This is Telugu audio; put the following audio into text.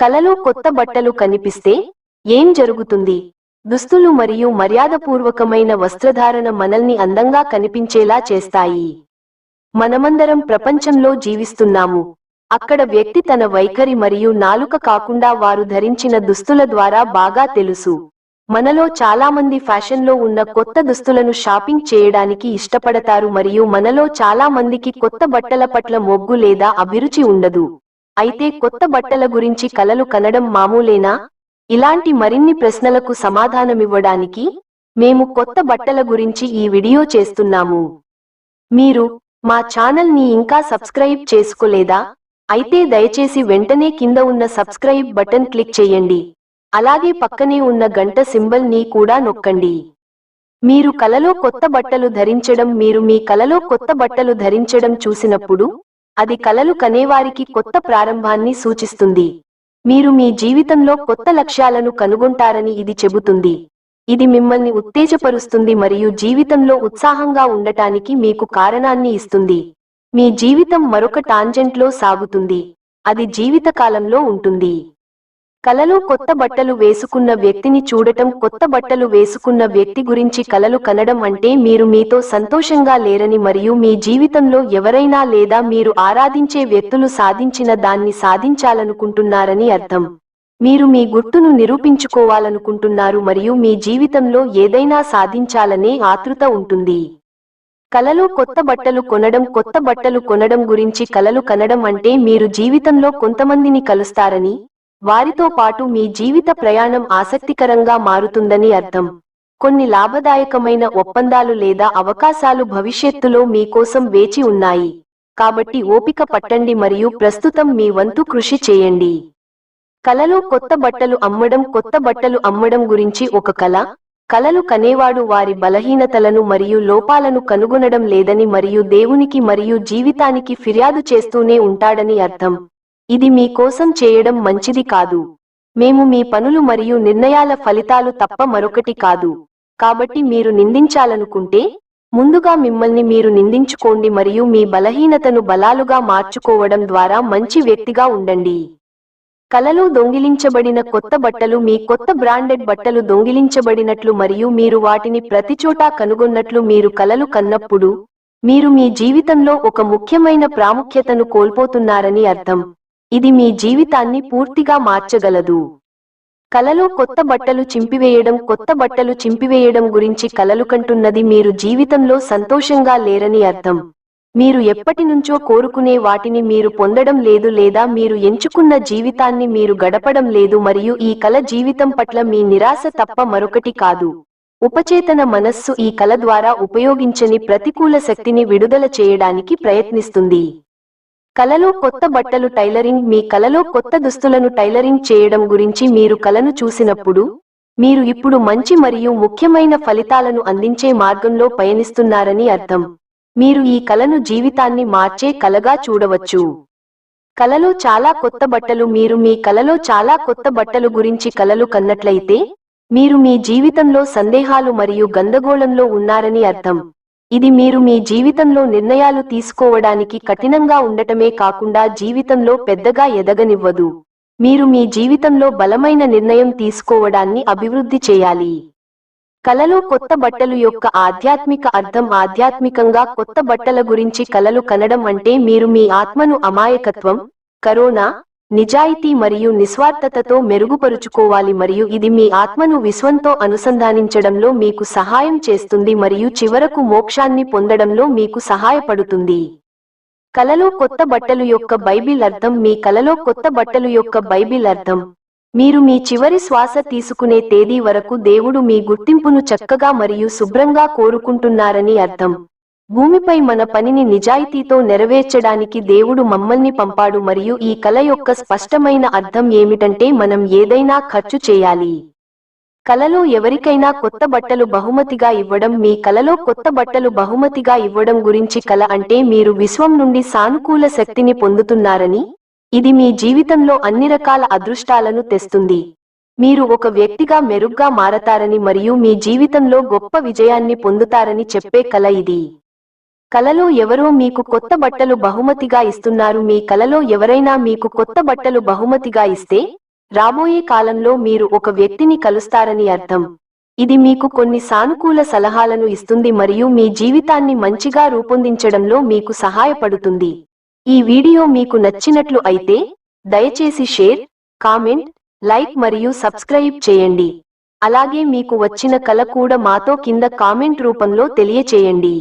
కలలో కొత్త బట్టలు కనిపిస్తే ఏం జరుగుతుంది? దుస్తులు మరియు మర్యాదపూర్వకమైన వస్త్రధారణ మనల్ని అందంగా కనిపించేలా చేస్తాయి. మనమందరం ప్రపంచంలో జీవిస్తున్నాము. అక్కడ వ్యక్తి తన వైఖరి మరియు నాలుక కాకుండా వారు ధరించిన దుస్తుల ద్వారా బాగా తెలుసు. మనలో చాలా మంది ఫ్యాషన్లో ఉన్న కొత్త దుస్తులను షాపింగ్ చేయడానికి ఇష్టపడతారు మరియు మనలో చాలా మందికి కొత్త బట్టల పట్ల మొగ్గు లేదా అభిరుచి ఉండదు. అయితే కొత్త బట్టల గురించి కలలు కనడం మామూలేనా? ఇలాంటి మరిన్ని ప్రశ్నలకు సమాధానమివ్వడానికి మేము కొత్త బట్టల గురించి ఈ వీడియో చేస్తున్నాము. మీరు మా ఛానల్ని ఇంకా సబ్స్క్రైబ్ చేసుకోలేదా? అయితే దయచేసి వెంటనే కింద ఉన్న సబ్స్క్రైబ్ బటన్ క్లిక్ చేయండి. అలాగే పక్కనే ఉన్న గంట సింబల్ని కూడా నొక్కండి. మీరు కలలో కొత్త బట్టలు ధరించడం మీరు మీ కలలో కొత్త బట్టలు ధరించడం చూసినప్పుడు అది కలలు కనేవారికి కొత్త ప్రారంభాన్ని సూచిస్తుంది. మీరు మీ జీవితంలో కొత్త లక్ష్యాలను కనుగొంటారని ఇది చెబుతుంది. ఇది మిమ్మల్ని ఉత్తేజపరుస్తుంది మరియు జీవితంలో ఉత్సాహంగా ఉండటానికి మీకు కారణాన్ని ఇస్తుంది. మీ జీవితం మరొక టాంజెంట్లో సాగుతుంది. అది జీవితకాలంలో ఉంటుంది. కలలో కొత్త బట్టలు వేసుకున్న వ్యక్తిని చూడటం కొత్త బట్టలు వేసుకున్న వ్యక్తి గురించి కలలు కనడం అంటే మీరు మీతో సంతోషంగా లేరని మరియు మీ జీవితంలో ఎవరైనా లేదా మీరు ఆరాధించే వ్యక్తులు సాధించిన దాన్ని సాధించాలనుకుంటున్నారని అర్థం. మీరు మీ గుర్తును నిరూపించుకోవాలనుకుంటున్నారు మరియు మీ జీవితంలో ఏదైనా సాధించాలనే ఆతృత ఉంటుంది. కలలో కొత్త బట్టలు కొనడం కొత్త బట్టలు కొనడం గురించి కలలు కనడం అంటే మీరు జీవితంలో కొంతమందిని కలుస్తారని వారితో పాటు మీ జీవిత ప్రయాణం ఆసక్తికరంగా మారుతుందని అర్థం. కొన్ని లాభదాయకమైన ఒప్పందాలు లేదా అవకాశాలు భవిష్యత్తులో మీకోసం వేచి ఉన్నాయి. కాబట్టి ఓపిక పట్టండి మరియు ప్రస్తుతం మీ వంతు కృషి చేయండి. కలలో కొత్త బట్టలు అమ్మడం కొత్త బట్టలు అమ్మడం గురించి ఒక కళ. కలలు కనేవాడు వారి బలహీనతలను మరియు లోపాలను కనుగొనడం లేదని మరియు దేవునికి మరియు జీవితానికి ఫిర్యాదు చేస్తూనే ఉంటాడని అర్థం. ఇది మీ కోసం చేయడం మంచిది కాదు. మేము మీ పనులు మరియు నిర్ణయాల ఫలితాలు తప్ప మరొకటి కాదు. కాబట్టి మీరు నిందించాలనుకుంటే ముందుగా మిమ్మల్ని మీరు నిందించుకోండి మరియు మీ బలహీనతను బలాలుగా మార్చుకోవడం ద్వారా మంచి వ్యక్తిగా ఉండండి. కలలో దొంగిలించబడిన కొత్త బట్టలు మీ కొత్త బ్రాండెడ్ బట్టలు దొంగిలించబడినట్లు మరియు మీరు వాటిని ప్రతిచోటా కనుగొన్నట్లు మీరు కలలు కన్నప్పుడు మీరు మీ జీవితంలో ఒక ముఖ్యమైన ప్రాముఖ్యతను కోల్పోతున్నారని అర్థం. ఇది మీ జీవితాన్ని పూర్తిగా మార్చగలదు. కలలో కొత్త బట్టలు చింపివేయడం కొత్త బట్టలు చింపివేయడం గురించి కలలు కంటున్నది మీరు జీవితంలో సంతోషంగా లేరని అర్థం. మీరు ఎప్పటి నుంచో కోరుకునే వాటిని మీరు పొందడం లేదు లేదా మీరు ఎంచుకున్న జీవితాన్ని మీరు గడపడం లేదు మరియు ఈ కల జీవితం పట్ల మీ నిరాశ తప్ప మరొకటి కాదు. ఉపచేతన మనస్సు ఈ కల ద్వారా ఉపయోగించని ప్రతికూల శక్తిని విడుదల చేయడానికి ప్రయత్నిస్తుంది. కలలో కొత్త బట్టలు టైలరింగ్ మీ కలలో కొత్త దుస్తులను టైలరింగ్ చేయడం గురించి మీరు కలను చూసినప్పుడు మీరు ఇప్పుడు మంచి మరియు ముఖ్యమైన ఫలితాలను అందించే మార్గంలో పయనిస్తున్నారని అర్థం. మీరు ఈ కలను జీవితాన్ని మార్చే కలగా చూడవచ్చు. కలలో చాలా కొత్త బట్టలు మీరు మీ కలలో చాలా కొత్త బట్టలు గురించి కలలు కన్నట్లయితే మీరు మీ జీవితంలో సందేహాలు మరియు గందగోళంలో ఉన్నారని అర్థం. ఇది మీరు మీ జీవితంలో నిర్ణయాలు తీసుకోవడానికి కఠినంగా ఉండటమే కాకుండా జీవితంలో పెద్దగా ఎదగనివ్వదు. మీరు మీ జీవితంలో బలమైన నిర్ణయం తీసుకోవడాన్ని అభివృద్ధి చేయాలి. కలలో కొత్త బట్టలు యొక్క ఆధ్యాత్మిక అర్థం ఆధ్యాత్మికంగా కొత్త బట్టల గురించి కలలు కనడం అంటే మీరు మీ ఆత్మను అమాయకత్వం కరోనా నిజాయితీ మరియు నిస్వార్థతతో మెరుగుపరుచుకోవాలి మరియు ఇది మీ ఆత్మను విశ్వంతో అనుసంధానించడంలో మీకు సహాయం చేస్తుంది మరియు చివరకు మోక్షాన్ని పొందడంలో మీకు సహాయపడుతుంది. కలలో కొత్త బట్టలు యొక్క బైబిల్ అర్థం మీ కలలో కొత్త బట్టలు యొక్క బైబిల్ అర్థం. మీరు మీ చివరి శ్వాస తీసుకునే తేదీ వరకు దేవుడు మీ గుర్తింపును చక్కగా మరియు శుభ్రంగా కోరుకుంటున్నారని అర్థం. భూమిపై మన పనిని నిజాయితీతో నెరవేర్చడానికి దేవుడు మమ్మల్ని పంపాడు మరియు ఈ కల యొక్క స్పష్టమైన అర్థం ఏమిటంటే మనం ఏదైనా ఖర్చు చేయాలి. కలలో ఎవరికైనా కొత్త బట్టలు బహుమతిగా ఇవ్వడం మీ కలలో కొత్త బట్టలు బహుమతిగా ఇవ్వడం గురించి కల అంటే మీరు విశ్వం నుండి సానుకూల శక్తిని పొందుతున్నారని ఇది మీ జీవితంలో అన్ని రకాల అదృష్టాలను తెస్తుంది. మీరు ఒక వ్యక్తిగా మెరుగ్గా మారతారని మరియు మీ జీవితంలో గొప్ప విజయాన్ని పొందుతారని చెప్పే కల ఇది. కలలో ఎవరో మీకు కొత్త బట్టలు బహుమతిగా ఇస్తున్నారు. మీ కలలో ఎవరైనా మీకు కొత్త బట్టలు బహుమతిగా ఇస్తే రాబోయే కాలంలో మీరు ఒక వ్యక్తిని కలుస్తారని అర్థం. ఇది మీకు కొన్ని సానుకూల సలహాలను ఇస్తుంది మరియు మీ జీవితాన్ని మంచిగా రూపొందించడంలో మీకు సహాయపడుతుంది. ఈ వీడియో మీకు నచ్చినట్లు అయితే దయచేసి షేర్ కామెంట్ లైక్ మరియు సబ్స్క్రైబ్ చేయండి. అలాగే మీకు వచ్చిన కల కూడా మాతో కింద కామెంట్ రూపంలో తెలియచేయండి.